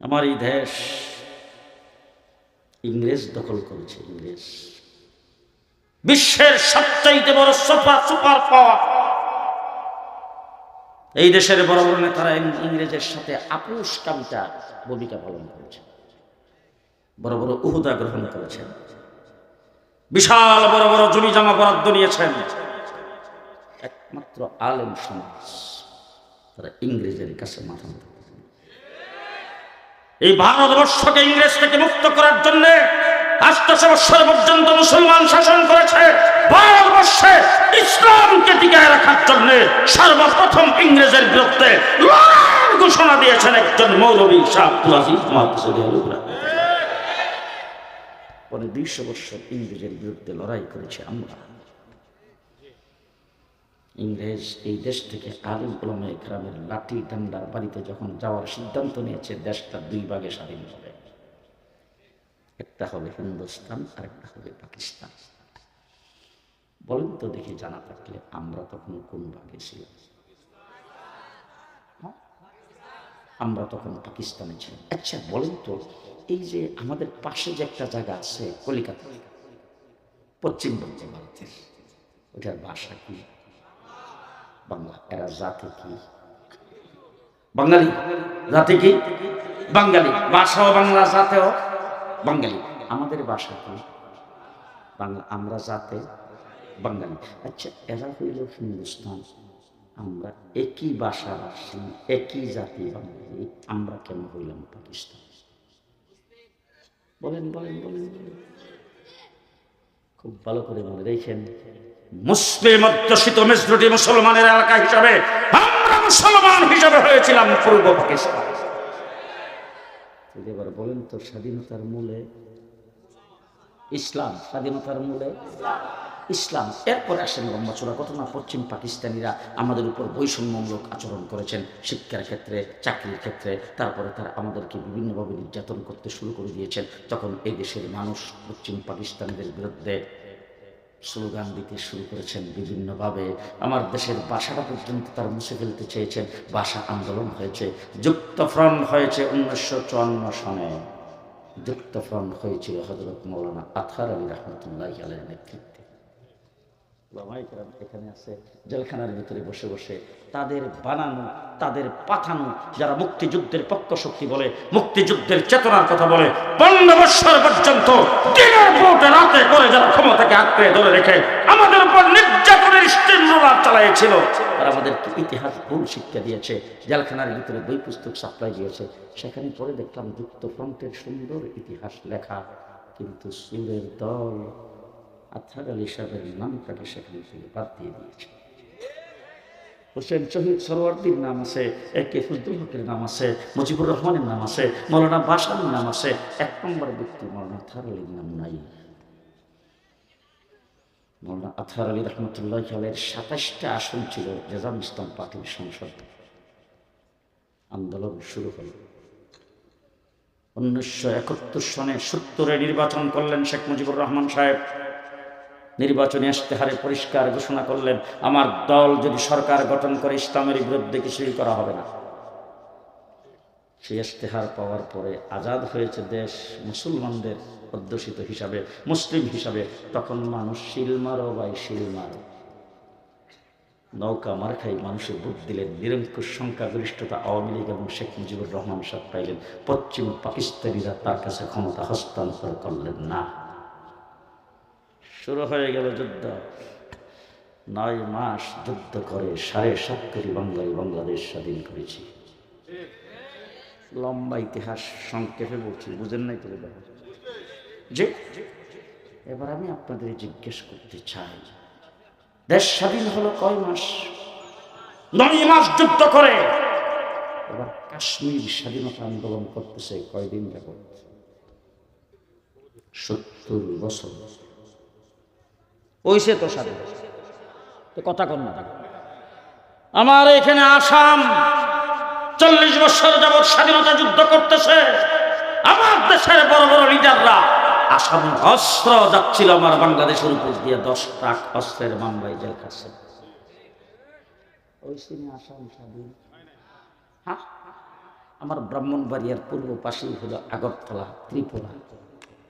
আমার এই দেশ ইংরেজ দখল করেছে, ইংরেজ। বিশ্বের সবচাইতে বড় সুপার সুপার পাওয়ার। এই দেশের বড় বড় নেতারা ইংরেজের সাথে আপুষ কামিতা ভূমিকা পালন করেছে। বড় বড় উহুদা গ্রহণ করেছেন। বিশাল বড় বড় জমি জামা বরাদ্দ নিয়েছেন। একমাত্র আলেম সমাজ, তারা ইংরেজের কাছে মাথা। এই ভারতবর্ষকে ইংরেজ থেকে মুক্ত করার জন্য পর্যন্ত মুসলমান শাসন করেছে ভারতবর্ষে ইসলামকে টিকায় রাখার জন্য সর্বপ্রথম ইংরেজের বিরুদ্ধে ঘোষণা দিয়েছেন একজন মৌলবী। পরে দুইশো বৎসর ইংরেজের বিরুদ্ধে লড়াই করেছে আমরা ইংরেজ এই দেশ থেকে আলিম উলামা গ্রামের লাঠি ডান্ডার বাড়িতে যখন যাওয়ার সিদ্ধান্ত নিয়েছে, দেশটা দুই ভাগে স্বাধীন হবে। একটা হবে হিন্দুস্তান আর একটা হবে পাকিস্তান। বলেন তো দেখি জানা থাকলে আমরা তখন কোন ভাগে ছিলাম? হ্যাঁ? আমরা তখন পাকিস্তানে ছিলাম। আচ্ছা বলেন তো, এই যে আমাদের পাশে যে একটা জায়গা আছে, কলিকাতা পশ্চিমবঙ্গ ভারতের ওটার ভাষা কি? বাংলা। এরা জাতি কি? বাঙালি। জাতি কি? বাঙালি। ভাষাও বাংলা, জাতেও বাঙালি। আমাদের ভাষা কি? বাংলা। আমরা জাতে বাঙালি। আচ্ছা এরা হইল হিন্দুস্তান। আমরা একই ভাষাভাষী, একই জাতি বাঙালি। আমরা কেন হইলাম পাকিস্তান? বলেন বলেন বলেন। খুব ভালো করে মনে রেখেন। মুসলিম অধ্যুষিত মেজরিটি মুসলমানের এলাকা হিসাবে আমরা মুসলমান হিসাবে হয়েছিলাম পূর্ব পাকিস্তান। এবার বলেন তো স্বাধীনতার মূলে ইসলাম, স্বাধীনতার মূলে ইসলাম। এরপর আসেন লম্বাচোরা ঘটনা পশ্চিম পাকিস্তানিরা আমাদের উপর বৈষম্যমূলক আচরণ করেছেন, শিক্ষার ক্ষেত্রে, চাকরির ক্ষেত্রে। তারপরে তারা আমাদেরকে বিভিন্নভাবে নির্যাতন করতে শুরু করে দিয়েছেন। তখন এই দেশের মানুষ পশ্চিম পাকিস্তানিদের বিরুদ্ধে স্লোগান দিতে শুরু করেছেন বিভিন্নভাবে। আমার দেশের বাসাটা পর্যন্ত তার মুছে ফেলতে চেয়েছেন বাসা আন্দোলন হয়েছে যুক্ত ফ্রন্ট হয়েছে উনিশশো চুয়ান্ন সনে। যুক্ত ফ্রন্ট হয়েছিল হজরত মৌলানা আথার আলী রহমতুল্লাহ আলের নেতৃত্বে। ওলামায়ে এখানে আছে, জেলখানার ভিতরে বসে বসে তাদের বানানো, তাদের পাঠানো, যারা মুক্তিযুদ্ধের পক্ষ শক্তি বলে, মুক্তিযুদ্ধের চেতনার কথা বলে, পনেরো বৎসর পর্যন্ত রাতে করে যারা ক্ষমতাকে আঁকড়ে ধরে রেখে আমাদের উপর নির্যাতনের স্টিমরোলার চালাইছিল, তারা আমাদেরকে ইতিহাস ভুল শিক্ষা দিয়েছে, জেলখানার ভিতরে বই পুস্তক সাপ্লাই দিয়েছে। সেখানে পরে দেখলাম যুক্ত ফ্রন্টের সুন্দর ইতিহাস লেখা, কিন্তু সুরের দল আথার আলী সাহেবের নামটাকে সেখান থেকে বাদ দিয়ে দিয়েছে। হোসেন শহীদ সরওয়ার্দির নাম আছে এ কে ফজলুল হকের নাম আছে, মুজিবুর রহমানের নাম আছে, মৌলানা বাসানির নাম আছে, এক নম্বর ব্যক্তি মৌলানা আথার আলীর নাম নাই। মৌলানা আথার আলী রহমতুল্লাহ আলের সাতাশটা আসন ছিল রেজাম ইসলাম পার্টির সংসদ। আন্দোলন শুরু হলো। উনিশশো একাত্তর সনে সত্তরে নির্বাচন করলেন শেখ মুজিবুর রহমান সাহেব। নির্বাচনী ইশতেহারে পরিষ্কার ঘোষণা করলেন, আমার দল যদি সরকার গঠন করে ইসলামের বিরুদ্ধে কিছুই করা হবে না? সেই ইশতেহার পাওয়ার পরে আজাদ হয়েছে দেশ মুসলমানদের অধ্যুষিত হিসাবে, মুসলিম হিসাবে। তখন মানুষ শিল মারো বাই শিল মারো। নৌকা মার খাই মানুষের ভোট দিলেন, নিরঙ্কুশ সংখ্যাগরিষ্ঠতা আওয়ামী লীগ এবং শেখ মুজিবুর রহমান সাহেব পাইলেন। পশ্চিম পাকিস্তানিরা তার কাছে ক্ষমতা হস্তান্তর করলেন না। শুরু হয়ে গেল যুদ্ধ। নয় মাস যুদ্ধ করে সাড়ে সাত কোটি বাঙালি বাংলাদেশ স্বাধীন করেছি। লম্বা ইতিহাস সংক্ষেপে বলছি, বুঝেন নাই তো যে এবার আমি আপনাদের জিজ্ঞেস করতে চাই, দেশ স্বাধীন হলো কয় মাস? নয় মাস যুদ্ধ করে। এবার কাশ্মীর স্বাধীনতা আন্দোলন করতেছে কয়দিন যাবত সত্তর বছর বছর। ওইসে তো স্বাধীন তো কথা কর না। আমার এখানে আসাম চল্লিশ বছর যাবৎ স্বাধীনতা যুদ্ধ করতেছে। আমার দেশের বড় বড় লিডাররা আসাম অস্ত্র যাচ্ছিল আমার বাংলাদেশের উপর দিয়ে দশ লাখ অস্ত্রের মামলায় জেল খাচ্ছে। ওই সিনে আসাম স্বাধীন। হ্যাঁ? আমার ব্রাহ্মণবাড়িয়ার পূর্ব পাশেই হলো আগরতলা, ত্রিপুরা।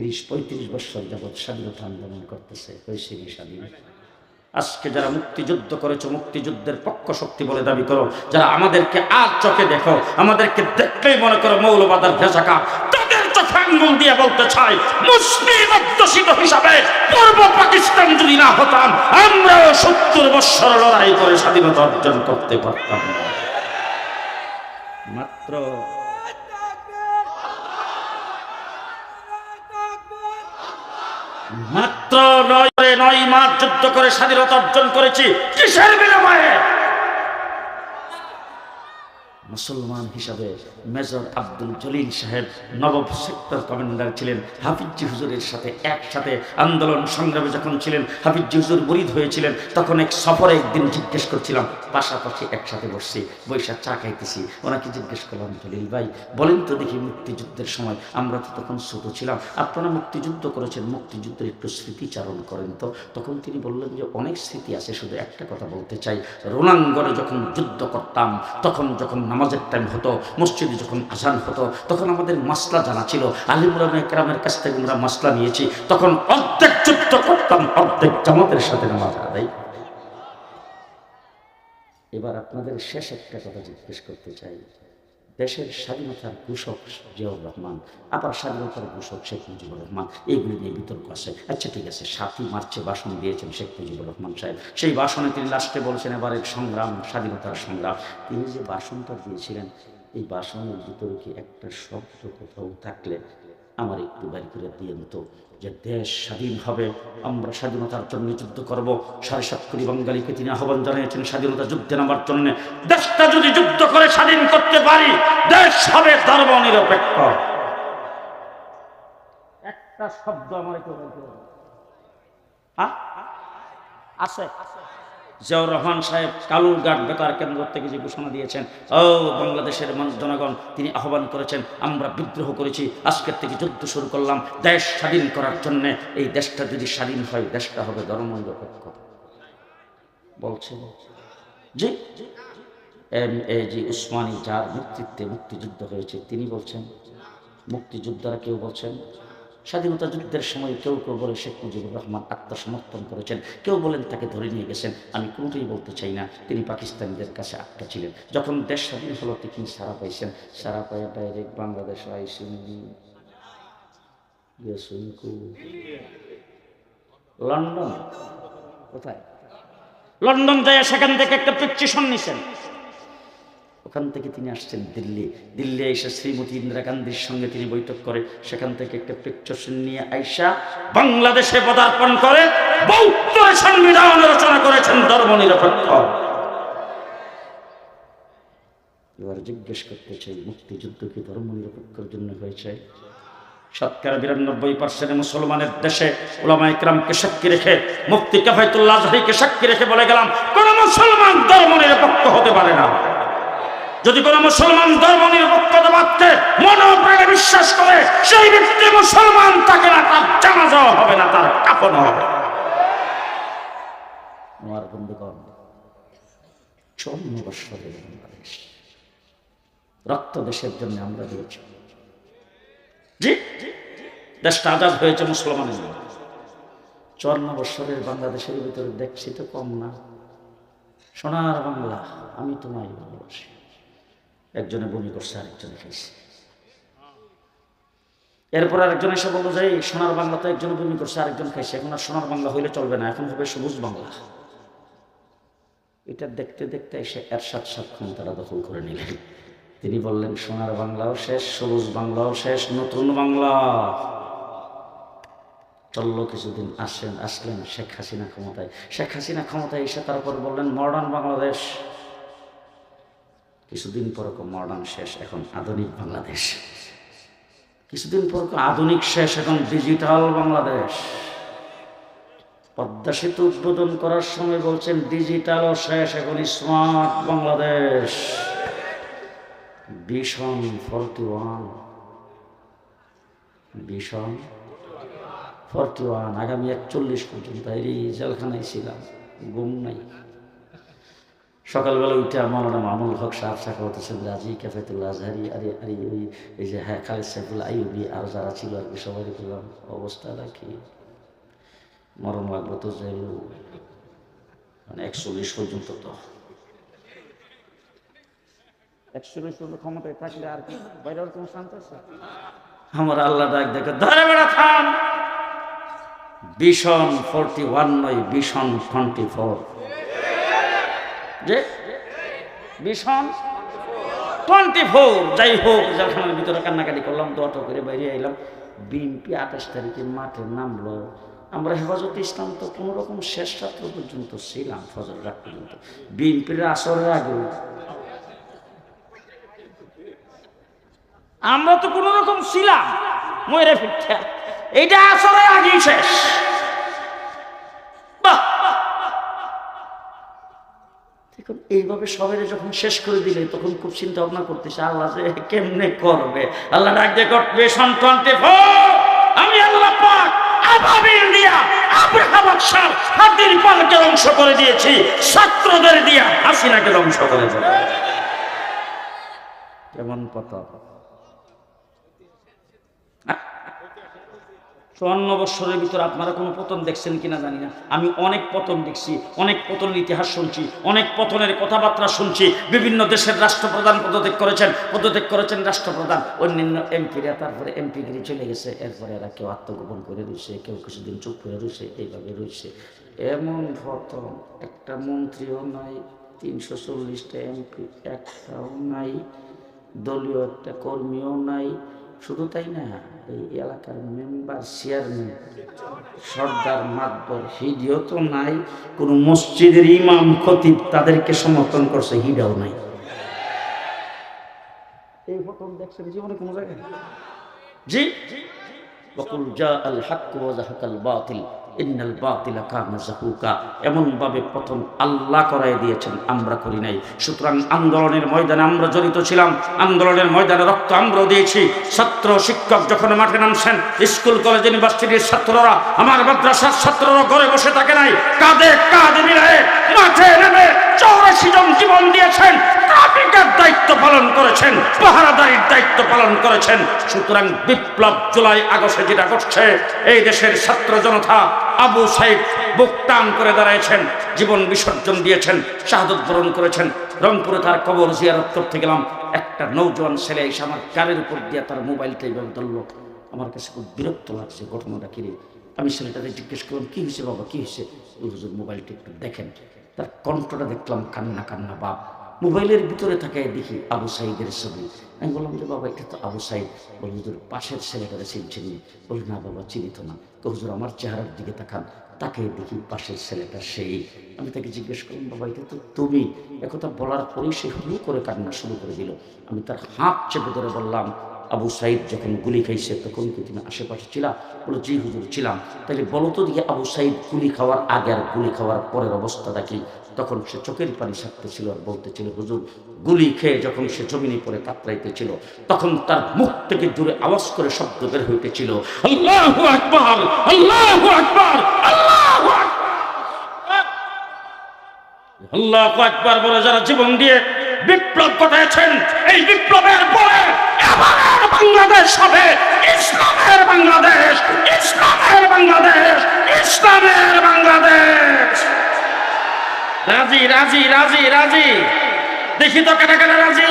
তিরিশ, পঁয়ত্রিশ বছর যাবৎ স্বাধীনতা আন্দোলন করতেছে, হয়েছে স্বাধীন? আজকে যারা মুক্তিযুদ্ধ করেছ, মুক্তিযুদ্ধের পক্ষ শক্তি বলে দাবি করো, যারা আমাদেরকে আর চোখে দেখো, আমাদেরকে দেখলেই মনে করো মৌলবাদার ভেসাকা তাদের চোখে আঙ্গুল দিয়ে বলতে চাই, মুসলিম অধ্যুষিত হিসাবে পূর্ব পাকিস্তান যদি না হতাম, আমরাও সত্তর বৎসর লড়াই করে স্বাধীনতা অর্জন করতে পারতাম মাত্র মাত্র নয় নয় মাস যুদ্ধ করে স্বাধীনতা অর্জন করেছি। কিসের বিনিময়ে? মুসলমান হিসাবে মেজর আব্দুল জলিল সাহেব নবম সেক্টর কমান্ডার ছিলেন। হাফিজি হুজুরের সাথে একসাথে আন্দোলন সংগ্রামে যখন ছিলেন, হাফিজি হুজুর মুরিদ হয়েছিলেন, তখন এক সফরে একদিন জিজ্ঞেস করছিলাম পাশাপাশি একসাথে বসছি, বৈশাখ চা খাইতেছি। ওনাকে জিজ্ঞেস করলাম, জলিল ভাই, বলেন তো দেখি মুক্তিযুদ্ধের সময় আমরা তো তখন ছোট ছিলাম, আপনারা মুক্তিযুদ্ধ করেছেন, মুক্তিযুদ্ধের একটু স্মৃতিচারণ করেন তো। তখন তিনি বললেন যে, অনেক স্মৃতি আছে, শুধু একটা কথা বলতে চাই। রোনাঙ্গনে যখন যুদ্ধ করতাম, তখন যখন নামাজের টাইম হতো, মসজিদে যখন আজান হতো, তখন আমাদের মাসলা জানা ছিল। আলিমুরাম একরামের কাছ থেকে আমরা মাসলা নিয়েছি। তখন অর্ধেক যুদ্ধ করতাম, অর্ধেক জামাতের সাথে নামাজ আদায়। এবার আপনাদের শেষ একটা কথা জিজ্ঞেস করতে চাই। দেশের স্বাধীনতার ঘোষক জিয়াউর রহমান, আবার স্বাধীনতার ঘোষক শেখ মুজিবুর রহমান, এইগুলি নিয়ে বিতর্ক আছে। আচ্ছা ঠিক আছে, সাতই মার্চে ভাষণ দিয়েছেন শেখ মুজিবুর রহমান সাহেব। সেই ভাষণে তিনি লাস্টে বলছেন এবারের সংগ্রাম, স্বাধীনতার সংগ্রাম। তিনি যে ভাষণটা দিয়েছিলেন, এই ভাষণের ভিতরে কি একটা শব্দ কোথাও থাকলে আমার একটু বাড়ি করে দিয়ে তো? যে দেশ স্বাধীন হবে, আমরা স্বাধীনতার জন্য যুদ্ধ করব। সাড়ে সাত কোটি বাঙালিকে তিনি আহ্বান জানিয়েছেন, স্বাধীনতা যুদ্ধে নামার জন্য। দেশটা যদি যুদ্ধ করে স্বাধীন করতে পারি, দেশ হবে ধর্ম নিরপেক্ষ একটা শব্দ আমার কেউ? আছে? জিয়াউর রহমান সাহেব কালুরঘাট বেতার কেন্দ্র থেকে যে ঘোষণা দিয়েছেন, ও বাংলাদেশের মানুষ জনগণ, তিনি আহ্বান করেছেন, আমরা বিদ্রোহ করেছি, আজকের থেকে যুদ্ধ শুরু করলাম, দেশ স্বাধীন করার জন্য, এই দেশটা যদি স্বাধীন হয়, দেশটা হবে ধর্মনিরপেক্ষ বলছেন জি, এম এ জি উসমানী যার নেতৃত্বে মুক্তিযুদ্ধ হয়েছে, তিনি বলছেন মুক্তিযোদ্ধারা কেউ বলছেন? স্বাধীনতা যুদ্ধের সময় কেউ কেউ বলে শেখ মুজিবুর রহমান আত্মসমর্পণ করেছেন। কেউ বলেন তাকে ধরে নিয়ে গেছেন। আমি কোনোটাই বলতে চাই না। তিনি পাকিস্তানিদের কাছে আটকা ছিলেন। যখন দেশ স্বাধীন হলো, তিনি সারা পাইছেন? সারা পাইয়া ডাইরেক্ট বাংলাদেশ আইসিন। লন্ডন? কোথায়? লন্ডন যায় সেখান থেকে একটা পিকচিশন নিছেন ওখান থেকে তিনি আসছেন দিল্লি। দিল্লি এসে শ্রীমতী ইন্দিরা গান্ধীর সঙ্গে তিনি বৈঠক করে, সেখান থেকে একটা পিকচার নিয়ে আইসা বাংলাদেশে পদার্পণ করে বৌদ্ধ সংবিধান রচনা করেছেন ধর্ম নিরপেক্ষ এবার জিজ্ঞেস করতে চাই, মুক্তিযুদ্ধ কি ধর্ম নিরপেক্ষের জন্য হয়েছে? শতকরা বিরানব্বই পার্সেন্ট মুসলমানের দেশে ওলামা ইকরামকে সাক্ষী রেখে, মুফতি কাফায়তুল্লাহ আজহারিকে সাক্ষী রেখে বলে গেলাম, কোন মুসলমান ধর্ম নিরপেক্ষ হতে পারে না। যদি কোন মুসলমান ধর্ম নিরপেক্ষতাবাদকে মনোপ্রাণে বিশ্বাস করে, সেই ব্যক্তি মুসলমান, তাকে না তার জানাজাও হবে না, তার কাপন হবে আমার বন্ধুগণ চৌন্ন বৎসরের বাংলাদেশ, রক্ত দেশের জন্য আমরা দিয়েছি। জি, দেশটা আজাদ হয়েছে মুসলমানের জন্য। চুয়ান্ন বৎসরের বাংলাদেশের ভিতরে দেখছি তো কম না। সোনার বাংলা, আমি তোমায় ভালোবাসি। একজনে বমি করছে, আরেকজনে খাইছে। এরপর আরেকজন এসে বলল যে সোনার বাংলা তো একজন বমি করছে, আরেকজন খাইছে। এখন আর সোনার বাংলা হইলে চলবে না, এখন হবে সবুজ বাংলা। এটা দেখতে দেখতে এসে এরশাদ সাত ক্ষমতাটা দখল করে নিলেন। তিনি বললেন, সোনার বাংলাও শেষ, সবুজ বাংলাও শেষ, নতুন বাংলা। চলল কিছুদিন আসলেন আসলেন শেখ হাসিনা ক্ষমতায়। শেখ হাসিনা ক্ষমতায় এসে তারপর বললেন মডার্ন বাংলাদেশ। কিছুদিন পর মডার্ন শেষ, এখন আধুনিক বাংলাদেশ। কিছুদিন পর আধুনিক শেষ, এখন ডিজিটাল বাংলাদেশ। পদ্মা সেতু উদ্বোধন করার সময় বলছেন ডিজিটালও শেষ, এখন smart Bangladesh. Vision forty one. Vision forty one. আগামী একচল্লিশ পর্যন্ত এই জেলখানায় ছিলাম, ঘুম নাই। সকালবেলা উঠে মৌলানা মামুল হক সাহেব সাকা হতেছেন রাজি ক্যাফেতুল্লাহ আজহারি। আরে আরে ওই এই যে হ্যাঁ খালেদ সাইফুল আইবি আর যারা ছিল আর কি সবাই বললাম অবস্থাটা কি মরণ লাগবে তো হোক। মানে একচল্লিশ পর্যন্ত তো। একচল্লিশ পর্যন্ত ক্ষমতায় থাকলে আর কি বাইরে কোনো শান্ত আছে? আমার আল্লাহ ডাক দেখে ধরে বেড়া থাম! ভীষণ ফোরটি ওয়ান নয় ভীষণ টোয়েন্টি ফোর। যে? ভীষণ। Twenty four. যাই হোক, জেলখানার ভিতরে কান্নাকাটি করলাম দোয়াটা করে বাইরে এলাম বিএনপি আঠাশ তারিখে মাঠে নামলো। আমরা হেফাজত ইসলাম তো কোনো রকম শেষ রাত্র পর্যন্ত ছিলাম, ফজর রাত পর্যন্ত। বিএনপির আসরের আগে আমরা তো কোনো রকম ছিলাম, ময়রা ফিরতে। এইটা আসলে আগেই শেষ। দেখুন এইভাবে সবাই যখন শেষ করে দিলে তখন খুব চিন্তা ভাবনা করতেছে, আল্লাহ যে কেমনে করবে? আল্লাহ ডাক দিয়ে করবে সন্তানতে আমি আল্লাহ পাক আবাবিল দিয়া আব্রাহাম আকসার হাতির পালকে ধ্বংস করে দিয়েছি ছাত্রদের দিয়া হাসিনাকে ধ্বংস করে দিয়েছি কেমন কথা চুয়ান্ন বৎসরের ভিতর আপনারা কোনো পতন দেখছেন কিনা জানি না। আমি অনেক পতন দেখছি, অনেক পতনের ইতিহাস শুনছি, অনেক পতনের কথাবার্তা শুনছি। বিভিন্ন দেশের রাষ্ট্রপ্রধান পদত্যাগ করেছেন পদত্যাগ করেছেন রাষ্ট্রপ্রধান। অন্যান্য এমপিরা, তারপরে এমপিগিরি চলে গেছে। এরপরে এরা কেউ আত্মগোপন করে রয়েছে, কেউ কিছুদিন চুপ করে রয়েছে, এইভাবে রয়েছে। এমন পতন, একটা মন্ত্রীও নাই, তিনশো চল্লিশটা এমপি একটাও নাই, দলীয় একটা কর্মীও নাই, শুধু তাই না? এই এলাকার মেম্বার চেয়ারম্যান সর্দার মাতবর হিডিও তো নাই কোন মসজিদের ইমাম খতিব তাদেরকে সমর্থন করছে হিডাও নাই। এই প্রথম দেখছেন জীবনে কোনো জায়গায়? জি। বকুল জা আল হাক্ক ওয়া জাহাকাল বাতিল। ইন্নাল বাতিলা কানা জাহুকা। এমন ভাবে প্রথম আল্লাহ করাই দিয়েছেন, আমরা করি নাই। সুতরাং আন্দোলনের ময়দানে আমরা জড়িত ছিলাম, আন্দোলনের ময়দানে রক্ত আমরাও দিয়েছি। ছাত্র শিক্ষক যখন মাঠে নামছেন, স্কুল, কলেজ, ইউনিভার্সিটির ছাত্ররা, আমার মাদ্রাসার ছাত্ররা ঘরে বসে থাকে নাই। কাঁধে কাঁধে মিলায়ে মাঠে নেমে চৌরাশি জন জীবন দিয়েছেন। ট্রাফিকের দায়িত্ব পালন করেছেন, পাহারাদারির দায়িত্ব পালন করেছেন। সুতরাং বিপ্লব জুলাই আগস্টে যেটা ঘটছে, এই দেশের ছাত্র জনতা আবু সাইদ বুক টান করে দাঁড়াইছেন, জীবন বিসর্জন দিয়েছেন, শাহাদত বরণ করেছেন। রংপুরে তার কবর জিয়ারত করতে গেলাম। একটা নৌজওয়ান ছেলে এসে আমার গাড়ির উপর দিয়ে তার মোবাইলটা এইভাবে ধরলো। আমার কাছে খুব বিরক্ত লাগছে ঘটনাটা কিরে আমি ছেলেটাকে জিজ্ঞেস করলাম, কী হয়েছে বাবা? কী হয়েছে? হুজুর, মোবাইলটা একটু দেখেন। তার কণ্ঠটা দেখলাম কান্না কান্না বাপ। মোবাইলের ভিতরে থাকে দেখি আবু সাইদের ছবি। আমি বললাম যে, বাবা, এটা তো আবু সাইদ। বল হুজুর, পাশের ছেলেটারে চিনছেন বলি না, বাবা চিনিত না। তো হুজুর, আমার চেহারার দিকে তাকান। তাকে দেখি পাশের ছেলেটা সেই। আমি তাকে জিজ্ঞেস করলাম, বাবা, এটা তো তুমি? একথা বলার পরেই সে হুড়ু করে কান্না শুরু করে দিল। আমি তার হাত চেপে ধরে বললাম, আবু সাইদ যখন গুলি খাইছে, তখন কি তুমি আশেপাশে ছিলা? বলো জি, হুজুর, ছিলাম। তাহলে বলো তো দিকে আবু সাইদ গুলি খাওয়ার আগে আর গুলি খাওয়ার পরের অবস্থাটা কি? তখন সে চোখের পানি সারতেছিল আর বলতেছিল হুজুর, গুলি খেয়ে যখন সে জমিনে পড়ে কাতরাইতেছিল, তখন তার মুখ থেকে জুড়ে আওয়াজ করে শব্দ বের হইতেছিল, আল্লাহু বলে যারা জীবন দিয়ে বিপ্লব ঘটাইছেন, এই বিপ্লবের পরে বাংলাদেশ হবে, ইসলামের বাংলাদেশ ইসলামের বাংলাদেশ ইসলামের বাংলাদেশ! রাজি রাজি রাজি রাজি। দেখি তো কেনা কেনা রাজি।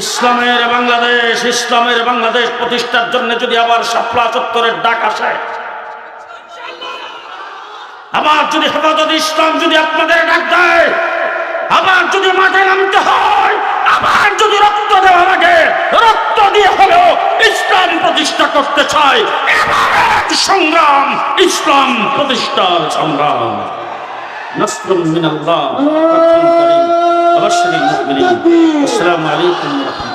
ইসলামের বাংলাদেশ ইসলামের বাংলাদেশ প্রতিষ্ঠার জন্য যদি আবার শাপলা চত্বরের ডাক আসে। আবার যদি হেফাজত ইসলাম যদি আপনাদের ডাক দেয়, আবার যদি মাঠে নামতে হয় আবার যদি রক্ত দেওয়া লাগে, রক্ত দিয়ে হলেও ইসলাম প্রতিষ্ঠা করতে চাই সংগ্রাম, ইসলাম প্রতিষ্ঠার সংগ্রাম। মিনাল্লাহ ফাতহুন করিম ওয়া রাহমাতুল্লাহ। মুমিনিন